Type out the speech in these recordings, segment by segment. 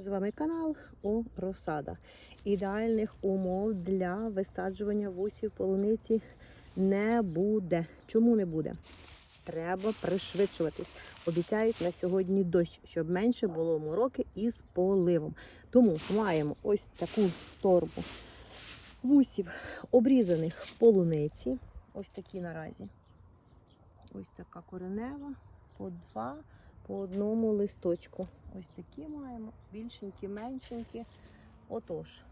З вами канал О Розсада. Ідеальних умов для висаджування вусів полуниці не буде. Чому не буде? Треба пришвидшуватись. Обіцяють на сьогодні дощ, щоб менше було мороки із поливом. Тому маємо ось таку торбу вусів обрізаних полуниці. Ось такі наразі. Ось така коренева, по два, по одному листочку. Ось такі маємо, більшенькі, меншенькі. Отож,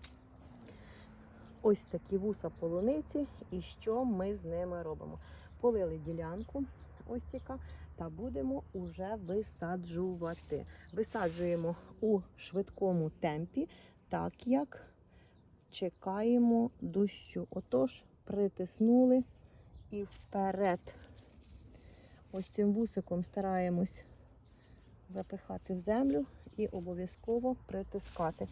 ось такі вуса полуниці. І що ми з ними робимо? Полили ділянку, ось яка, та будемо уже висаджувати. Висаджуємо у швидкому темпі, так як чекаємо дощу. Отож, притиснули і вперед. Ось цим вусиком стараємось запихати в землю і обов'язково притискати.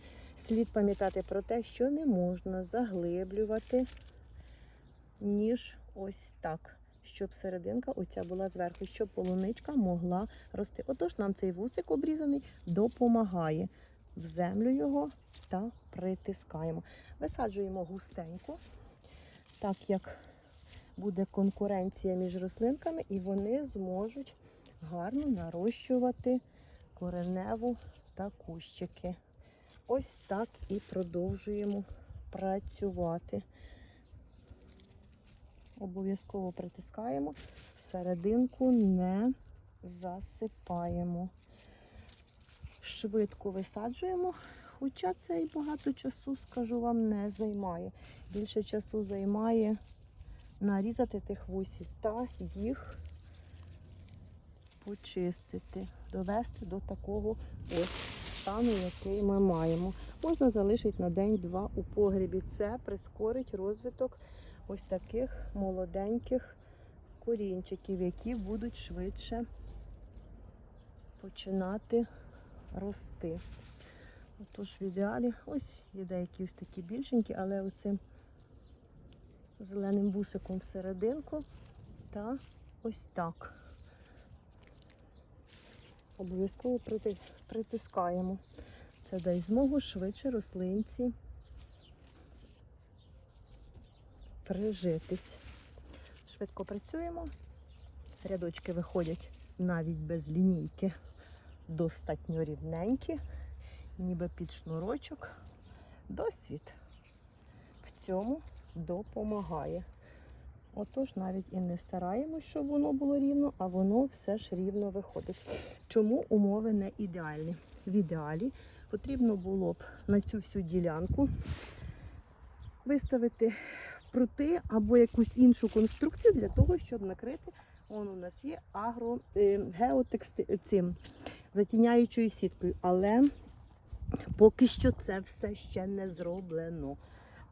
Слід пам'ятати про те, що не можна заглиблювати, ніж ось так, щоб серединка оця була зверху, щоб полуничка могла рости. Отож, нам цей вусик обрізаний допомагає. В землю його та притискаємо. Висаджуємо густенько, так як буде конкуренція між рослинками, і вони зможуть гарно нарощувати кореневу та кущики. Ось так і продовжуємо працювати. Обов'язково притискаємо, серединку не засипаємо. Швидко висаджуємо, хоча це і багато часу, скажу вам, не займає. Більше часу займає нарізати тих вусів та їх почистити, довести до такого ось стану, який ми маємо. Можна залишити на день-два у погрібі. Це прискорить розвиток ось таких молоденьких корінчиків, які будуть швидше починати рости. Отож, в ідеалі, ось є деякі ось такі більшенькі, але оцим зеленим бусиком всерединку та ось так. Обов'язково притискаємо. Це дасть змогу швидше рослинці прижитись. Швидко працюємо. Рядочки виходять навіть без лінійки, достатньо рівненькі, ніби під шнурочок. Досвід в цьому допомагає. Отож, навіть і не стараємось, щоб воно було рівно, а воно все ж рівно виходить. Чому умови не ідеальні? В ідеалі потрібно було б на цю всю ділянку виставити прути або якусь іншу конструкцію для того, щоб накрити. Вон у нас є агро е, геотексти цим затіняючою сіткою. Але поки що це все ще не зроблено.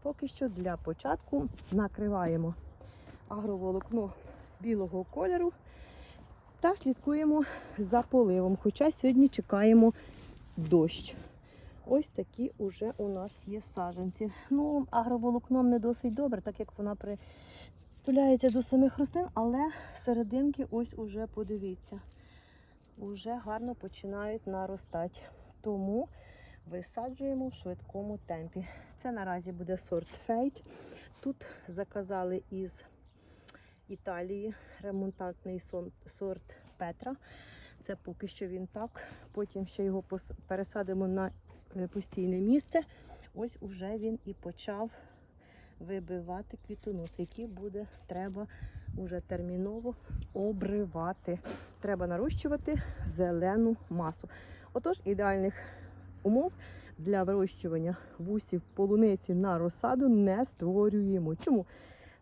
Поки що для початку накриваємо агроволокно білого кольору та слідкуємо за поливом. Хоча сьогодні чекаємо дощ. Ось такі вже у нас є саджанці. Ну, агроволокном не досить добре, так як вона притуляється до самих рослин, але серединки ось уже подивіться, уже гарно починають наростати. Тому висаджуємо в швидкому темпі. Це наразі буде сорт фейт. Тут заказали із Італії ремонтантний сорт Петра. Це поки що він так. Потім ще його пересадимо на е, постійне місце. Ось уже він і почав вибивати квітонос, який буде треба уже терміново обривати. Треба нарощувати зелену масу. Отож, ідеальних умов для вирощування вусів полуниці на розсаду не створюємо. Чому?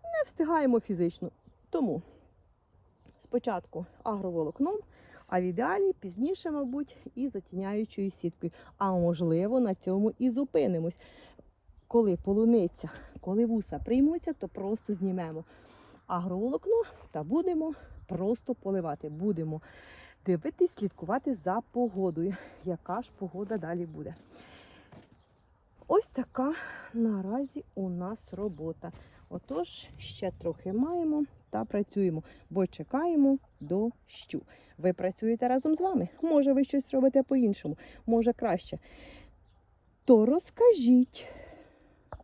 Не встигаємо фізично. Тому спочатку агроволокном, а в ідеалі пізніше, мабуть, і затіняючою сіткою. А можливо, на цьому і зупинимось. Коли полуниця, коли вуса приймуться, то просто знімемо агроволокно та будемо просто поливати. Будемо дивитись, слідкувати за погодою. Яка ж погода далі буде? Ось така наразі у нас робота. Отож, ще трохи маємо та працюємо, бо чекаємо дощу. Ви працюєте разом з вами. Може, ви щось робите по-іншому, може краще. то розкажіть.